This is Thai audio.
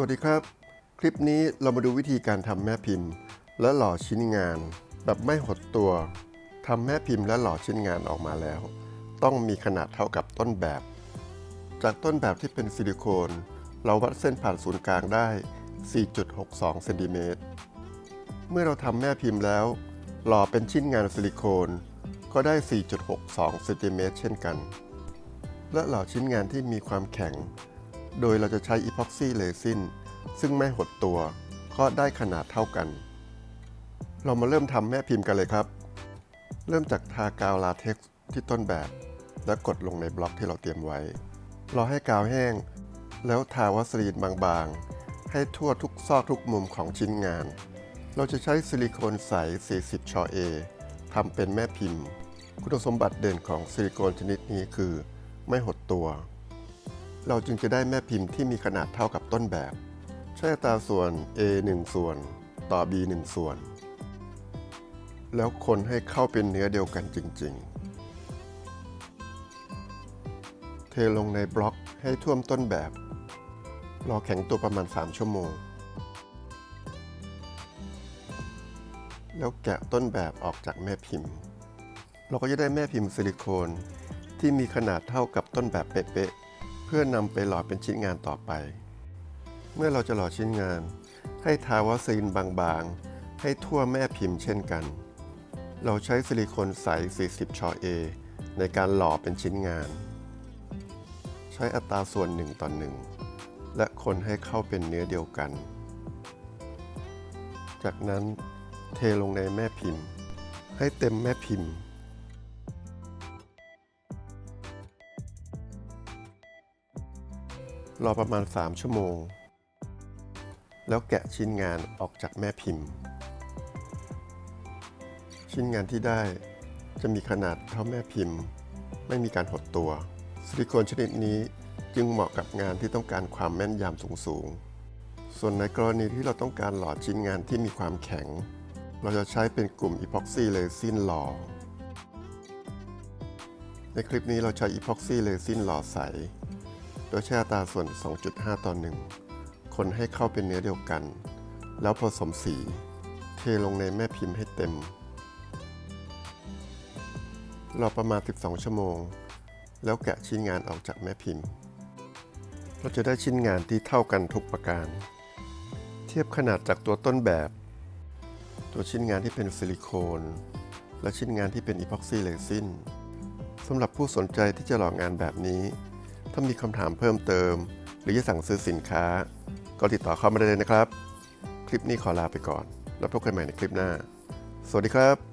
วัสดีครับ คลิปนี้เรามาดูวิธีการทำแม่พิมพ์ และหล่อชิ้นงาน แบบไม่หดตัวทำแม่พิมพ์และหล่อชิ้นงานออกมาแล้ว ต้องมีขนาดเท่ากับต้นแบบ จากต้นแบบที่เป็นซิลิโคน เราวัดเส้นผ่านศูนย์กลางได้ 4.62เซนติเมตรเมื่อเราทำแม่พิมพ์แล้ว หล่อเป็นชิ้นงานซิลิโคน ก็ได้ 4.62เซนติเมตรเช่นกัน และหล่อชิ้นงานที่มีความแข็ง โดยเราจะใช้อีพ็อกซี่เรซินซึ่งไม่หดตัว ก็ได้ขนาดเท่ากัน เรามาเริ่มทำแม่พิมพ์กันเลยครับ เริ่มจากทากาวลาเท็กซ์ที่ต้นแบบ และกดลงในบล็อกที่เราเตรียมไว้ รอให้กาวแห้ง แล้วทาวัสลีนบางๆ ให้ทั่วทุกซอกทุกมุมของชิ้นงาน เราจะใช้ซิลิโคนใส 40 ชอเอทำเป็นแม่พิมพ์ คุณสมบัติเด่นของซิลิโคนชนิดนี้คือ ไม่หดตัว เราจึงจะได้แม่พิมพ์ที่มีขนาดเท่ากับต้นแบบ ใช้อัตราส่วน A 1 ส่วน ต่อ B 1 ส่วน แล้วคนให้เข้าเป็นเนื้อเดียวกันจริง ๆ เทลงในบล็อกให้ท่วมต้นแบบ รอแข็งตัวประมาณ 3 ชั่วโมง แล้วแกะต้นแบบออกจากแม่พิมพ์ เราก็จะได้แม่พิมพ์ซิลิโคนที่มีขนาดเท่ากับต้นแบบเป๊ะ พื่อนำไปหล่อเป็นชิ้นงานต่อไป เมื่อเราจะหล่อชิ้นงาน ให้ทาวาซีนบางๆ ให้ทั่วแม่พิมพ์เช่นกัน เราใช้ซิลิโคนใส 40ชอเอในการหล่อเป็นชิ้นงาน ใช้อัตราส่วน1ต่อ1และคนให้เข้าเป็นเนื้อเดียวกัน จากนั้นเทลงในแม่พิมพ์ ให้เต็มแม่พิมพ์ รอประมาณ 3 ชั่วโมง แล้วแกะชิ้นงานออกจากแม่พิมพ์ ชิ้นงานที่ได้จะมีขนาดเท่าแม่พิมพ์ ไม่มีการหดตัว ซิลิโคนชนิดนี้จึงเหมาะกับงานที่ต้องการความแม่นยำสูงๆ ส่วนในกรณีที่เราต้องการหล่อชิ้นงานที่มีความแข็ง เราจะใช้เป็นกลุ่มอีพ็อกซี่เรซินหล่อ ในคลิปนี้เราใช้อีพ็อกซี่เรซินหล่อใส โดยใช้อัตราส่วน 2.5 ต่อ 1 คนให้เข้าเป็นเนื้อเดียวกัน แล้วผสมสี เทลงในแม่พิมพ์ให้เต็ม รอประมาณ 12 ชั่วโมง แล้วแกะชิ้นงานออกจากแม่พิมพ์ เราจะได้ชิ้นงานที่เท่ากันทุกประการ เทียบขนาดจากตัวต้นแบบ ตัวชิ้นงานที่เป็นซิลิโคน และชิ้นงานที่เป็นอีพ็อกซี่เรซินสำหรับผู้สนใจที่จะหล่องานแบบนี้ ถ้ามีคำถามเพิ่มเติม หรือจะสั่งซื้อสินค้า ก็ติดต่อเข้ามาได้เลยนะครับ คลิปนี้ขอลาไปก่อน แล้วพบกันใหม่ในคลิปหน้า สวัสดีครับ